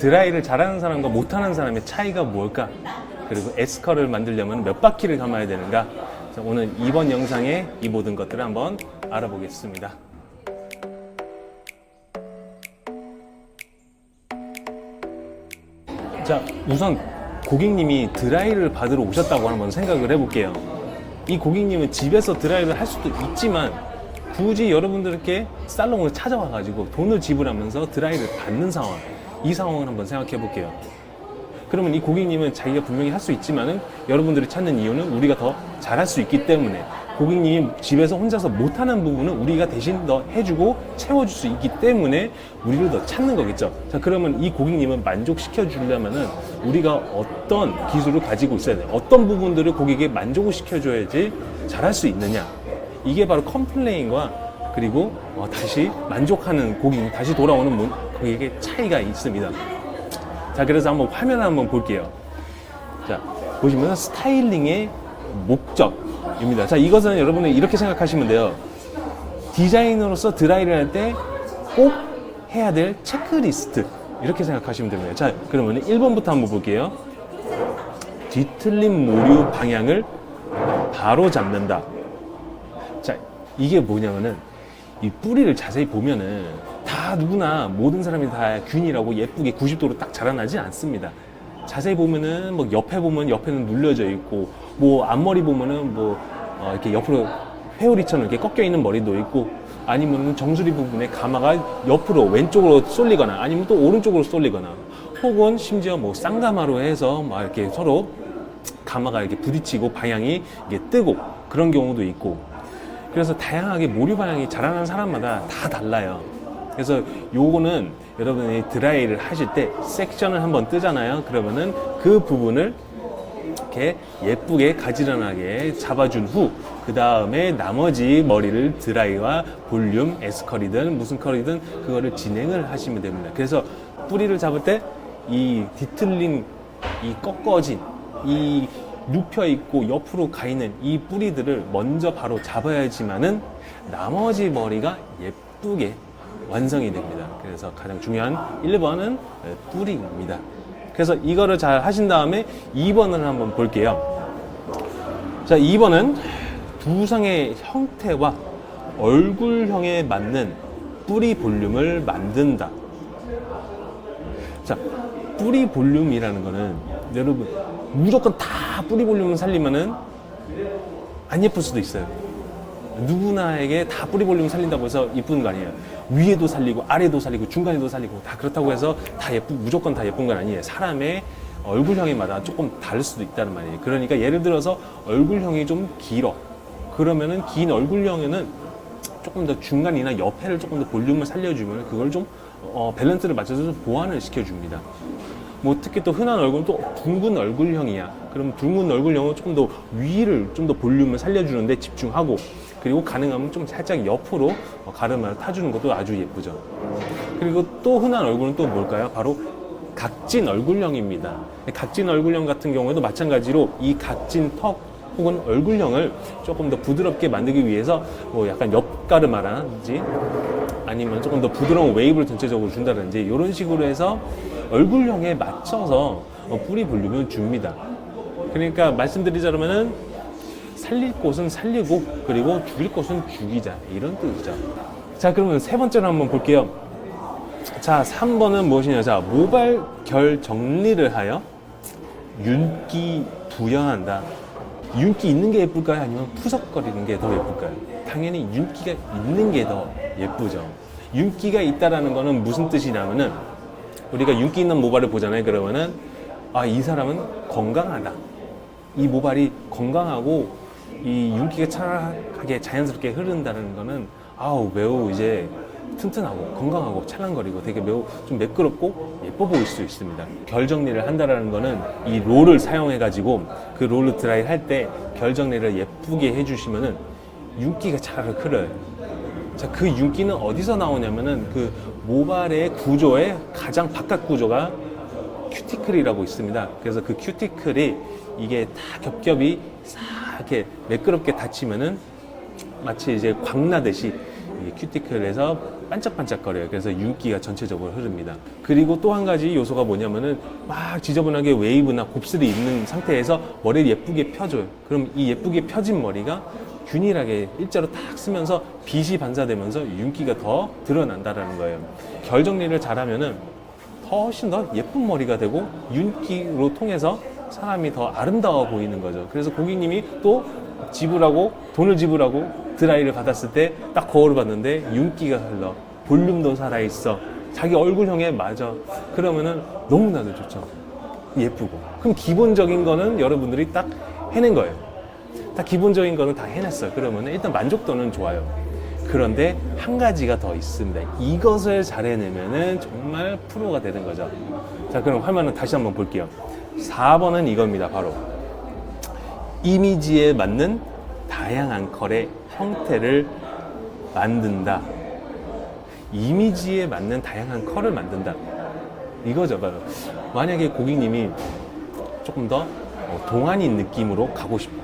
드라이를 잘하는 사람과 못하는 사람의 차이가 뭘까? 그리고 에스컬을 만들려면 몇 바퀴를 감아야 되는가? 자, 오늘 이번 영상에 이 모든 것들을 한번 알아보겠습니다. 자, 우선 고객님이 드라이를 받으러 오셨다고 한번 생각을 해볼게요. 이 고객님은 집에서 드라이를 할 수도 있지만 굳이 여러분들께 살롱을 찾아와가지고 돈을 지불하면서 드라이를 받는 상황, 이 상황을 한번 생각해 볼게요. 그러면 이 고객님은 자기가 분명히 할 수 있지만은 여러분들이 찾는 이유는 우리가 더 잘할 수 있기 때문에 고객님이 집에서 혼자서 못하는 부분은 우리가 대신 더 해주고 채워줄 수 있기 때문에 우리를 더 찾는 거겠죠. 자, 그러면 이 고객님은 만족시켜 주려면은 우리가 어떤 기술을 가지고 있어야 돼. 어떤 부분들을 고객에게 만족을 시켜줘야지 잘할 수 있느냐. 이게 바로 컴플레인과 그리고 어, 다시 만족하는 고객, 다시 돌아오는 문- 고객의 차이가 있습니다. 자, 그래서 한번 화면을 한번 볼게요. 자, 보시면 스타일링의 목적입니다. 자, 이것은 여러분이 이렇게 생각하시면 돼요. 디자이너로서 드라이를 할 때 꼭 해야 될 체크리스트. 이렇게 생각하시면 됩니다. 자, 그러면 1번부터 한번 볼게요. 뒤틀린 모류 방향을 바로 잡는다. 자, 이게 뭐냐면은 이 뿌리를 자세히 보면은 다 누구나 모든 사람이 다 균이라고 예쁘게 90도로 딱 자라나지 않습니다. 자세히 보면은 뭐 옆에 보면 옆에는 눌려져 있고 뭐 앞머리 보면은 뭐 어, 이렇게 옆으로 회오리처럼 이렇게 꺾여 있는 머리도 있고 아니면은 정수리 부분에 가마가 옆으로 왼쪽으로 쏠리거나 아니면 또 오른쪽으로 쏠리거나 혹은 심지어 뭐 쌍가마로 해서 막 이렇게 서로 가마가 이렇게 부딪히고 방향이 이게 뜨고 그런 경우도 있고 그래서 다양하게 모류 방향이 자라는 사람마다 다 달라요. 그래서 요거는 여러분이 드라이를 하실 때 섹션을 한번 뜨잖아요. 그러면은 그 부분을 이렇게 예쁘게 가지런하게 잡아준 후, 그 다음에 나머지 머리를 드라이와 볼륨, 에스컬이든 무슨 컬이든 그거를 진행을 하시면 됩니다. 그래서 뿌리를 잡을 때 이 뒤틀린, 이 꺾어진, 이 눕혀 있고 옆으로 가 있는 이 뿌리들을 먼저 바로 잡아야지만은 나머지 머리가 예쁘게 완성이 됩니다. 그래서 가장 중요한 1번은 뿌리입니다. 그래서 이거를 잘 하신 다음에 2번을 한번 볼게요. 자, 2번은 두상의 형태와 얼굴형에 맞는 뿌리 볼륨을 만든다. 자, 뿌리 볼륨이라는 거는 여러분 무조건 다 뿌리 볼륨을 살리면은 안 예쁠 수도 있어요. 누구나에게 다 뿌리 볼륨 살린다고 해서 이쁜 거 아니에요. 위에도 살리고 아래도 살리고 중간에도 살리고 다 그렇다고 해서 다 예쁘 무조건 다 예쁜 건 아니에요. 사람의 얼굴형에마다 조금 다를 수도 있다는 말이에요. 그러니까 예를 들어서 얼굴형이 좀 길어. 그러면은 긴 얼굴형에는 조금 더 중간이나 옆에를 조금 더 볼륨을 살려주면 그걸 좀 어, 밸런스를 맞춰서 좀 보완을 시켜줍니다. 뭐 특히 또 흔한 얼굴은 또 둥근 얼굴형이야. 그럼 둥근 얼굴형은 조금 더 위를 좀 더 볼륨을 살려주는데 집중하고 그리고 가능하면 좀 살짝 옆으로 어, 가르마를 타주는 것도 아주 예쁘죠. 그리고 또 흔한 얼굴은 또 뭘까요? 바로 각진 얼굴형입니다. 각진 얼굴형 같은 경우에도 마찬가지로 이 각진 턱 혹은 얼굴형을 조금 더 부드럽게 만들기 위해서 뭐 약간 옆 가르마라든지 아니면 조금 더 부드러운 웨이브를 전체적으로 준다든지 이런 식으로 해서 얼굴형에 맞춰서 어, 뿌리 볼륨을 줍니다. 그러니까 말씀드리자면은 살릴 곳은 살리고 그리고 죽일 곳은 죽이자 이런 뜻이죠. 자 그러면 세 번째로 한번 볼게요. 자 3번은 무엇이냐? 자 모발 결 정리를 하여 윤기 부연한다. 윤기 있는 게 예쁠까요? 아니면 푸석거리는 게 더 예쁠까요? 당연히 윤기가 있는 게 더 예쁘죠. 윤기가 있다라는 거는 무슨 뜻이냐면은 우리가 윤기 있는 모발을 보잖아요. 그러면은 아, 이 사람은 건강하다. 이 모발이 건강하고 이 윤기가 차라하게 자연스럽게 흐른다는 거는 아우 매우 이제 튼튼하고 건강하고 찰랑거리고 되게 매우 좀 매끄럽고 예뻐 보일 수 있습니다. 결 정리를 한다라는 거는 이 롤을 사용해 가지고 그 롤을 드라이 할 때 결 정리를 예쁘게 해주시면은 윤기가 차라리 흐려요. 자, 그 윤기는 어디서 나오냐면은 그 모발의 구조의 가장 바깥 구조가 큐티클이라고 있습니다. 그래서 그 큐티클이 이게 다 겹겹이 싹 이렇게 매끄럽게 닫히면은 마치 이제 광나듯이 이 큐티클에서 반짝반짝거려요. 그래서 윤기가 전체적으로 흐릅니다. 그리고 또 한 가지 요소가 뭐냐면은 막 지저분하게 웨이브나 곱슬이 있는 상태에서 머리를 예쁘게 펴줘요. 그럼 이 예쁘게 펴진 머리가 균일하게 일자로 탁 쓰면서 빛이 반사되면서 윤기가 더 드러난다라는 거예요. 결 정리를 잘하면은 훨씬 더 예쁜 머리가 되고 윤기로 통해서 사람이 더 아름다워 보이는 거죠. 그래서 고객님이 또 지불하고 돈을 지불하고 드라이를 받았을 때 딱 거울을 봤는데 윤기가 흘러 볼륨도 살아있어. 자기 얼굴형에 맞아. 그러면은 너무나도 좋죠. 예쁘고. 그럼 기본적인 거는 여러분들이 딱 해낸 거예요. 다 기본적인 거는 다 해냈어요. 그러면 일단 만족도는 좋아요. 그런데 한 가지가 더 있습니다. 이것을 잘 해내면은 정말 프로가 되는 거죠. 자 그럼 화면을 다시 한번 볼게요. 4번은 이겁니다 바로 이미지에 맞는 다양한 컬의 형태를 만든다. 이미지에 맞는 다양한 컬을 만든다. 이거죠. 만약에 고객님이 조금 더 어, 동안인 느낌으로 가고 싶어.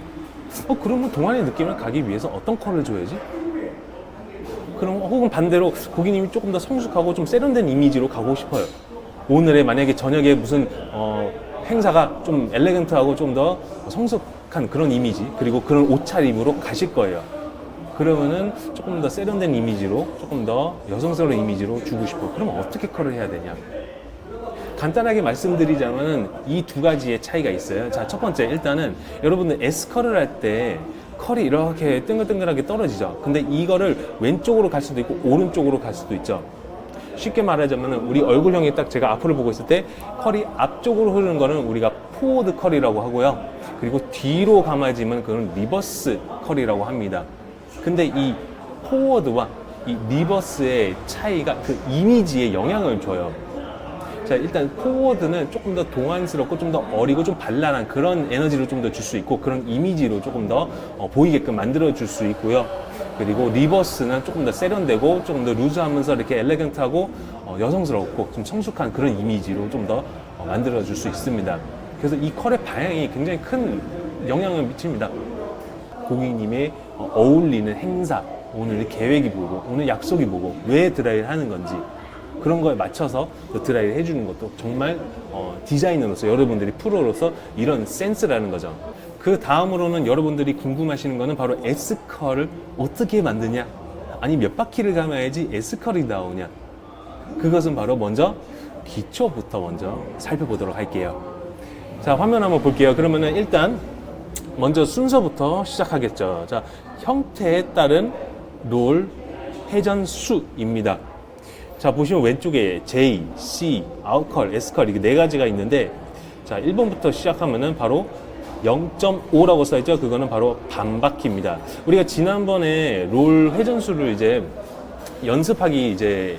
어, 그러면 동안인 느낌을 가기 위해서 어떤 컬을 줘야지? 그럼 혹은 반대로 고객님이 조금 더 성숙하고 좀 세련된 이미지로 가고 싶어요. 오늘의 만약에 저녁에 무슨 어, 행사가 좀 엘레건트하고 좀 더 성숙 한 그런 이미지 그리고 그런 옷차림으로 가실 거예요. 그러면은 조금 더 세련된 이미지로 조금 더 여성스러운 이미지로 주고 싶어. 그러면 어떻게 컬을 해야 되냐? 간단하게 말씀드리자면은 이 두 가지의 차이가 있어요. 자, 첫 번째 일단은 여러분들 S 컬을 할 때 컬이 이렇게 뜬글뜬글하게 떨어지죠. 근데 이거를 왼쪽으로 갈 수도 있고 오른쪽으로 갈 수도 있죠. 쉽게 말하자면 우리 얼굴형이 딱 제가 앞을 보고 있을 때 컬이 앞쪽으로 흐르는 거는 우리가 포워드 컬이라고 하고요. 그리고 뒤로 감아지면 그건 리버스 컬이라고 합니다. 근데 이 포워드와 이 리버스의 차이가 그 이미지에 영향을 줘요. 자, 일단 포워드는 조금 더 동안스럽고 좀 더 어리고 좀 발랄한 그런 에너지를 좀 더 줄 수 있고 그런 이미지로 조금 더 어, 보이게끔 만들어 줄 수 있고요. 그리고 리버스는 조금 더 세련되고 조금 더 루즈하면서 이렇게 엘레강트하고 어, 여성스럽고 좀 성숙한 그런 이미지로 좀더 어, 만들어 줄 수 있습니다. 그래서 이 컬의 방향이 굉장히 큰 영향을 미칩니다. 고객님의 어, 어울리는 행사, 오늘 계획이 뭐고, 오늘 약속이 뭐고, 왜 드라이를 하는 건지, 그런 거에 맞춰서 또 드라이를 해주는 것도 정말 어, 디자이너로서 여러분들이 프로로서 이런 센스라는 거죠. 그 다음으로는 여러분들이 궁금하시는 거는 바로 S컬을 어떻게 만드냐? 아니 몇 바퀴를 감아야지 S컬이 나오냐? 그것은 바로 먼저 기초부터 먼저 살펴보도록 할게요. 자, 화면 한번 볼게요. 그러면은 일단 먼저 순서부터 시작하겠죠. 자, 형태에 따른 롤 회전수입니다. 자, 보시면 왼쪽에 J, C, 아웃컬, S컬 이게 네 가지가 있는데 자, 1번부터 시작하면은 바로 0.5라고 써있죠. 그거는 바로 반바퀴입니다. 우리가 지난번에 롤 회전수를 이제 연습하기 이제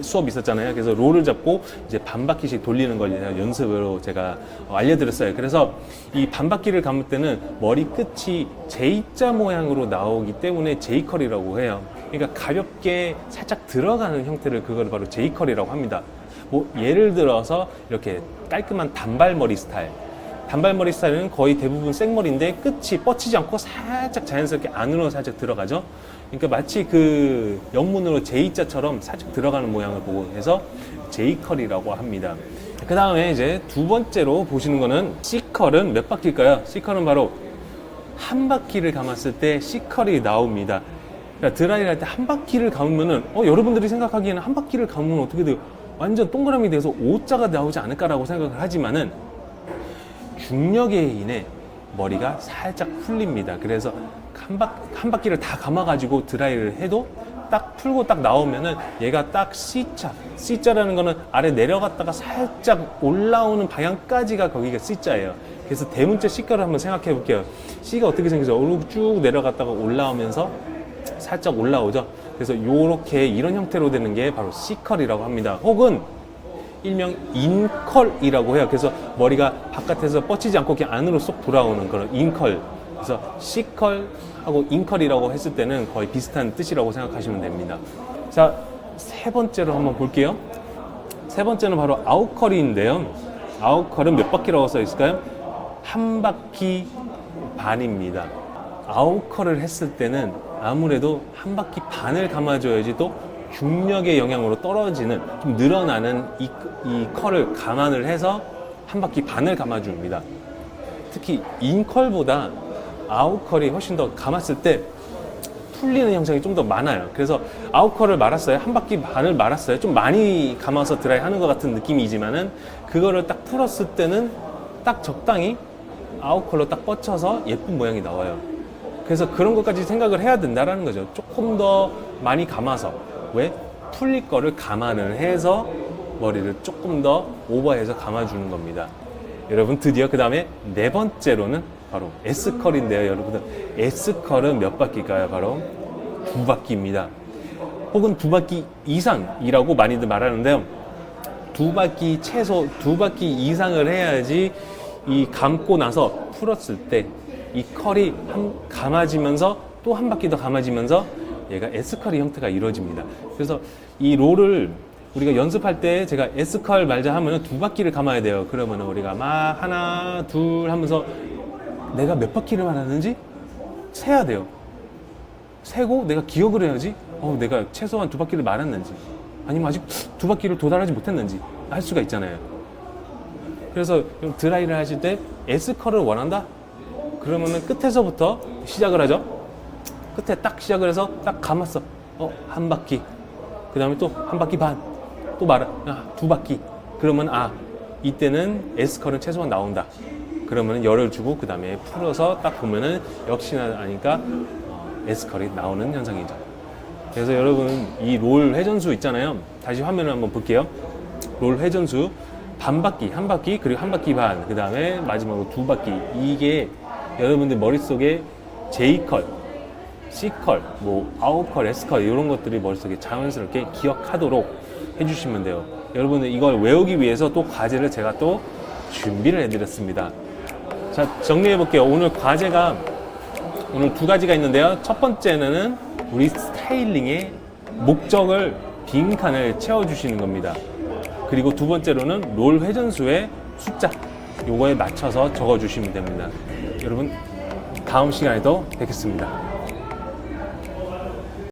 수업 있었잖아요. 그래서 롤을 잡고 이제 반 바퀴씩 돌리는 걸 연습으로 제가 어, 알려드렸어요. 그래서 이 반 바퀴를 감을 때는 머리 끝이 J자 모양으로 나오기 때문에 J컬이라고 해요. 그러니까 가볍게 살짝 들어가는 형태를 그걸 바로 J컬이라고 합니다. 뭐 예를 들어서 이렇게 깔끔한 단발머리 스타일. 단발머리 스타일은 거의 대부분 생머리인데 끝이 뻗치지 않고 살짝 자연스럽게 안으로 살짝 들어가죠. 그러니까 마치 그 영문으로 J자처럼 살짝 들어가는 모양을 보고 해서 J컬이라고 합니다. 그 다음에 이제 두 번째로 보시는 거는 C컬은 몇 바퀴일까요? C컬은 바로 한 바퀴를 감았을 때 C컬이 나옵니다. 그러니까 드라이를 할 때 한 바퀴를 감으면은 어, 여러분들이 생각하기에는 한 바퀴를 감으면 어떻게 돼요? 완전 동그라미 돼서 O자가 나오지 않을까라고 생각을 하지만은 중력에 인해 머리가 살짝 풀립니다. 그래서 한, 바, 한 바퀴를 다 감아가지고 드라이를 해도 딱 풀고 딱 나오면은 얘가 딱 C자. C자라는 거는 아래 내려갔다가 살짝 올라오는 방향까지가 거기가 C자예요. 그래서 대문자 C가를 한번 생각해 볼게요. C가 어떻게 생기죠? 쭉 내려갔다가 올라오면서 살짝 올라오죠. 그래서 요렇게 이런 형태로 되는 게 바로 C컬이라고 합니다. 혹은 일명 인컬이라고 해요. 그래서 머리가 바깥에서 뻗치지 않고 그냥 안으로 쏙 돌아오는 그런 인컬. 그래서 C컬하고 인컬이라고 했을 때는 거의 비슷한 뜻이라고 생각하시면 됩니다. 자, 세 번째로 한번 볼게요. 세 번째는 바로 아웃컬인데요. 아웃컬은 몇 바퀴라고 써 있을까요? 한 바퀴 반입니다. 아웃컬을 했을 때는 아무래도 한 바퀴 반을 감아줘야지 또 중력의 영향으로 떨어지는 좀 늘어나는 이, 이 컬을 감안을 해서 한 바퀴 반을 감아줍니다. 특히 인컬보다 아웃컬이 훨씬 더 감았을 때 풀리는 형상이 좀 더 많아요. 그래서 아웃컬을 말았어요. 한 바퀴 반을 말았어요. 좀 많이 감아서 드라이 하는 것 같은 느낌이지만은 그거를 딱 풀었을 때는 딱 적당히 아웃컬로 딱 뻗쳐서 예쁜 모양이 나와요. 그래서 그런 것까지 생각을 해야 된다라는 거죠. 조금 더 많이 감아서 왜 풀릴 거를 감안을 해서 머리를 조금 더 오버해서 감아주는 겁니다. 여러분 드디어 그 다음에 네 번째로는 바로 S컬인데요, 여러분들 S컬은 몇 바퀴일까요? 바로 두 바퀴입니다. 혹은 두 바퀴 이상이라고 많이들 말하는데요. 두 바퀴 최소 두 바퀴 이상을 해야지 이 감고 나서 풀었을 때 이 컬이 한 감아지면서 또 한 바퀴 더 감아지면서 얘가 S컬의 형태가 이루어집니다. 그래서 이 롤을 우리가 연습할 때 제가 S컬 말자 하면은 두 바퀴를 감아야 돼요. 그러면은 우리가 막 하나, 둘 하면서 내가 몇 바퀴를 말하는지 세야 돼요. 세고 내가 기억을 해야지. 어, 내가 최소한 두 바퀴를 말았는지 아니면 아직 두 바퀴를 도달하지 못했는지 할 수가 있잖아요. 그래서 드라이를 하실 때 S컬을 원한다? 그러면은 끝에서부터 시작을 하죠. 끝에 딱 시작을 해서 딱 감았어. 어, 한 바퀴. 그 다음에 또 한 바퀴 반. 또 말아. 아, 두 바퀴. 그러면 아, 이때는 S컬은 최소한 나온다. 그러면은 열을 주고 그 다음에 풀어서 딱 보면은 역시나 아니까 어, S컬이 나오는 현상이죠. 그래서 여러분 이 롤 회전수 있잖아요. 다시 화면을 한번 볼게요. 롤 회전수 반 바퀴, 한 바퀴, 그리고 한 바퀴 반, 그 다음에 마지막으로 두 바퀴. 이게 여러분들 머릿속에 J컬, C컬, 뭐 아웃컬, S컬 이런 것들이 머릿속에 자연스럽게 기억하도록 해주시면 돼요. 여러분들 이걸 외우기 위해서 또 과제를 제가 또 준비를 해드렸습니다. 자 정리해 볼게요. 오늘 과제가 오늘 두 가지가 있는데요. 첫 번째는 우리 스타일링의 목적을 빈 칸을 채워주시는 겁니다. 그리고 두 번째로는 롤 회전수의 숫자 요거에 맞춰서 적어주시면 됩니다. 여러분 다음 시간에도 뵙겠습니다.